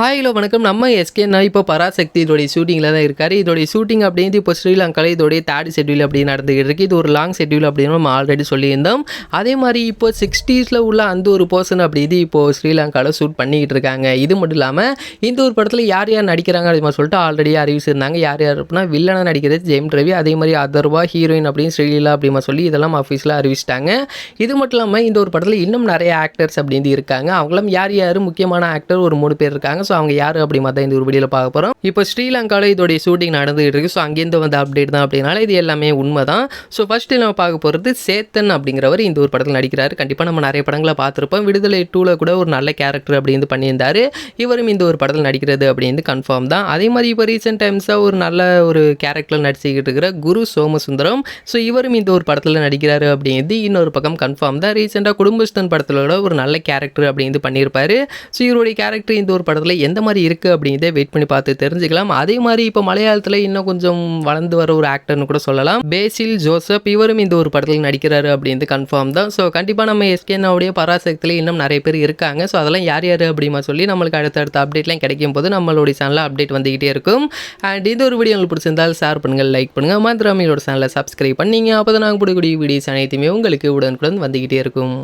Hi hello வணக்கம். நம்ம எஸ்கேனா இப்போ பராசக்தி இதோடைய ஷூட்டிங்கில் தான் இருக்கார். இதோடைய ஷூட்டிங் அப்படிங்கிறது இப்போ ஸ்ரீலங்காவில் இதோடைய தேர்ட் ஷெட்யூல் அப்படி நடந்துகிட்டு இருக்கு. இது ஒரு லாங் ஷெட்யூல் அப்படின்னு நம்ம ஆல்ரெடி சொல்லியிருந்தோம். அதே மாதிரி இப்போ சிக்ஸ்டீஸில் உள்ள அந்த ஒரு பர்சன் அப்படி இது இப்போ ஸ்ரீலங்காவில் ஷூட் பண்ணிக்கிட்டு இருக்காங்க. இது மட்டும் இல்லாமல் இந்த ஒரு படத்தில் யார் யார் நடிக்கிறாங்க அப்படின்னு சொல்லிட்டு ஆல்ரெடி அறிவிச்சிருந்தாங்க யார் யார் அப்படின்னா வில்லனாக நடிக்கிறது ஜெயம் ரவி அதே மாதிரி அதர்வா ஹீரோயின் அப்படின்னு ஸ்ரீலீலா அப்படிமா சொல்லி இதெல்லாம் ஆஃபீஸில் அறிவிச்சிட்டாங்க. இது மட்டும் இல்லாமல் இந்த ஒரு படத்தில் இன்னும் நிறைய ஆக்டர்ஸ் அப்படின்னு இருக்காங்க. அவங்களும் யார் யார் முக்கியமான ஆக்டர் ஒரு மூணு பேர் இருக்காங்க. ஸோ அவங்க யார் அப்படி மாதிரி இந்த ஒரு வீடியோவில் பார்க்க போகிறோம் இப்போ ஸ்ரீலங்காவில் இதோடைய ஷூட்டிங் நடந்துகிட்டு இருக்கு. ஸோ அங்கேருந்து வந்த அப்டேட் தான் அப்படின்னால இது எல்லாமே உண்மை தான் ஸோ ஃபஸ்ட்டு நம்ம பார்க்க போகிறது சேத்தன் அப்படிங்கிறவர் இந்த ஒரு படத்தில் நடிக்கிறாரு. கண்டிப்பாக நம்ம நிறைய படங்களை பார்த்துருப்போம். விடுதலை டூவில் கூட ஒரு நல்ல கேரக்டர் அப்படின்னு பண்ணியிருந்தார். இவரும் இந்த ஒரு படத்தில் நடிக்கிறது அப்படின்னு கன்ஃபார்ம் தான். அதே மாதிரி இப்போ ரீசெண்ட் டைம்ஸாக ஒரு நல்ல ஒரு கேரக்டரில் நடிச்சுக்கிட்டு இருக்கிற குரு சோமசுந்தரம். ஸோ இவரும் இந்த ஒரு படத்தில் நடிக்கிறாரு அப்படிங்கிறது இன்னொரு பக்கம் கன்ஃபார்ம் தான். ரீசெண்டாக குடும்பஸ்தன் படத்தில் கூட ஒரு நல்ல கேரக்டர் அப்படிங்கிறது பண்ணியிருப்பார். ஸோ இவருடைய கேரக்டர் இந்த ஒரு படத்தில் எந்த மாதிரி இருக்குது அப்படிங்கிறத வெயிட் பண்ணி பார்த்து தெரிஞ்சுக்கலாம். அதே மாதிரி இப்போ மலையாளத்தில் இன்னும் கொஞ்சம் வளர்ந்து வர ஒரு ஆக்டர்னு கூட சொல்லலாம். பேசில் ஜோசப் இவரும் இந்த ஒரு படத்தில் நடிக்கிறாரு அப்படின்றது கன்ஃபார்ம் தான். ஸோ கண்டிப்பாக நம்ம எஸ்கேனாவுடைய பராசக்தியில் இன்னும் நிறைய பேர் இருக்காங்க. ஸோ அதெல்லாம் யார் யார் அப்படிமா சொல்லி நம்மளுக்கு அடுத்தடுத்த அப்டேட்லாம் கிடைக்கும் போது நம்மளுடைய சேனலில் அப்டேட் வந்துக்கிட்டே இருக்கும். அண்ட் இந்த ஒரு வீடியோ உங்களுக்கு பிடிச்சிருந்தால் ஷேர் பண்ணுங்கள் லைக் பண்ணுங்கள் மாத்திராமியோட சேனலை சப்ஸ்கிரைப் பண்ணிங்க. அப்போ தான் நாங்கள் போடக்கூடிய வீடியோஸ் அனைத்துமே உங்களுக்கு உடனுக்குடன் வந்துக்கிட்டே இருக்கும்.